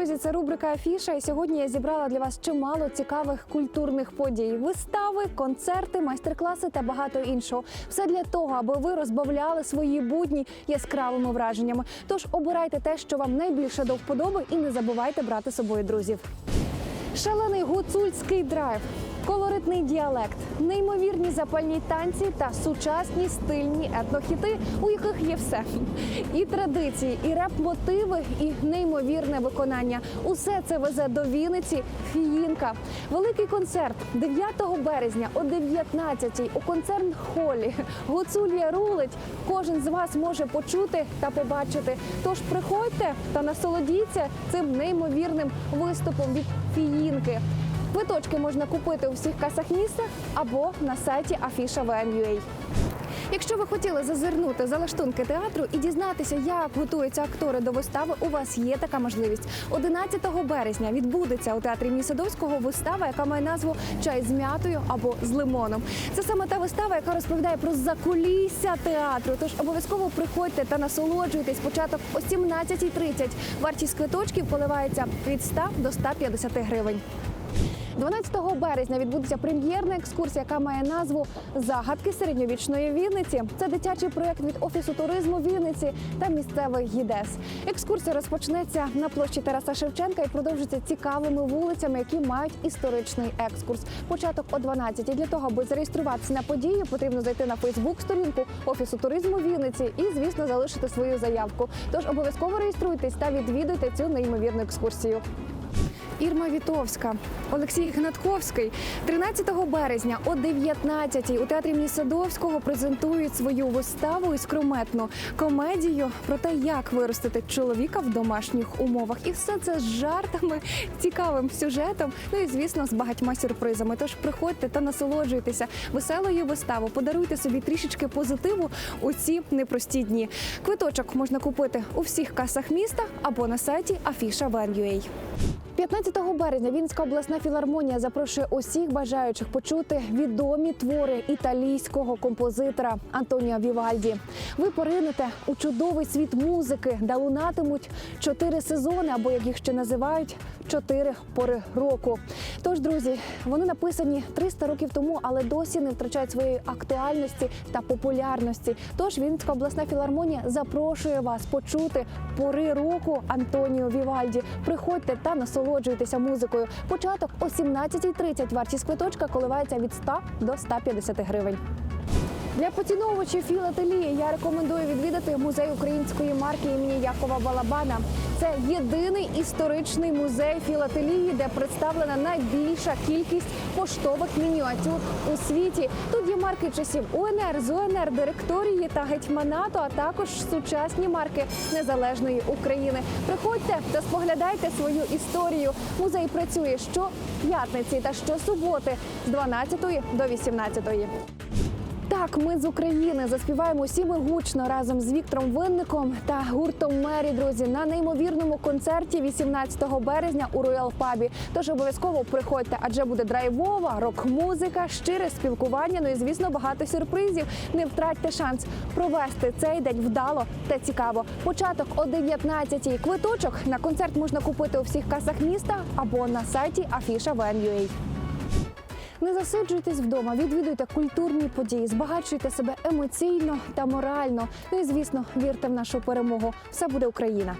друзі, це рубрика Афіша. І сьогодні я зібрала для вас чимало цікавих культурних подій: вистави, концерти, майстер-класи та багато іншого. Все для того, аби ви розбавляли свої будні яскравими враженнями. Тож обирайте те, що вам найбільше до вподоби, і не забувайте брати з собою друзів. Шалений гуцульський драйв, колоритний діалект, неймовірні запальні танці та сучасні стильні етнохіти, у яких є все. І традиції, і реп-мотиви, і неймовірне виконання. Усе це везе до Вінниці Фіїнка. Великий концерт 9 березня о 19-й у концерн-холі. Гуцулія рулить. Кожен з вас може почути та побачити. Тож приходьте та насолодіться цим неймовірним виступом від Фіїнки. Квиточки можна купити у всіх касах міста або на сайті Афіша VN.UA. Якщо ви хотіли зазирнути за лаштунки театру і дізнатися, як готуються актори до вистави, у вас є така можливість. 11 березня відбудеться у театрі імені Садовського вистава, яка має назву Чай з м'ятою або з лимоном. Це саме та вистава, яка розповідає про закулісся театру. Тож обов'язково приходьте та насолоджуйтесь. Початок о 17.30. Вартість квиточків коливається від 100 до 150 гривень. 12 березня відбудеться прем'єрна екскурсія, яка має назву Загадки середньовічної Вінниці. Це дитячий проєкт від офісу туризму Вінниці та місцевих гідес. Екскурсія розпочнеться на площі Тараса Шевченка і продовжиться цікавими вулицями, які мають історичний екскурс. Початок о 12. І Для того, аби зареєструватися на подію, потрібно зайти на Фейсбук-сторінку офісу туризму Вінниці і, звісно, залишити свою заявку. Тож обов'язково реєструйтесь та відвідуйте цю неймовірну екскурсію. Ірма Вітовська, Олексій Гнатковський 13 березня о 19-й у театрі імені Садовського презентують свою виставу іскрометну комедію про те, як виростити чоловіка в домашніх умовах, і все це з жартами, цікавим сюжетом. Ну і звісно, з багатьма сюрпризами. Тож приходьте та насолоджуйтеся веселою виставою. Подаруйте собі трішечки позитиву у ці непрості дні. Квиточок можна купити у всіх касах міста або на сайті Afisha Van.ua. 15 березня Вінська обласна філармонія запрошує усіх бажаючих почути відомі твори італійського композитора Антоніо Вівальді. Ви поринете у чудовий світ музики, де лунатимуть чотири сезони, або як їх ще називають, чотири пори року. Тож, друзі, вони написані 300 років тому, але досі не втрачають своєї актуальності та популярності. Тож Вінницька обласна філармонія запрошує вас почути пори року Антоніо Вівальді. Приходьте та насолоджуйтеся музикою. Початок о 17.30. Вартість квиточка коливається від 100 до 150 гривень. Для поціновувачів філателії я рекомендую відвідати музей української марки імені Якова Балабана. Це єдиний історичний музей філателії, де представлена найбільша кількість поштових мініатюр у світі. Тут є марки часів УНР, ЗУНР, директорії та гетьманату, а також сучасні марки незалежної України. Приходьте та споглядайте свою історію. Музей працює щоп'ятниці та щосуботи з 12 до 18. Так, ми з України заспіваємо всі ми гучно разом з Віктором Винником та гуртом Мері, друзі, на неймовірному концерті 18 березня у Роял Пабі. Тож обов'язково приходьте, адже буде драйвова, рок-музика, щире спілкування. Ну і звісно, багато сюрпризів. Не втратьте шанс провести цей день вдало та цікаво. Початок о 19-й. Квиточок на концерт можна купити у всіх касах міста або на сайті Van.ua. Не засиджуйтесь вдома, відвідуйте культурні події, збагачуйте себе емоційно та морально. Ну і звісно, вірте в нашу перемогу. Все буде Україна.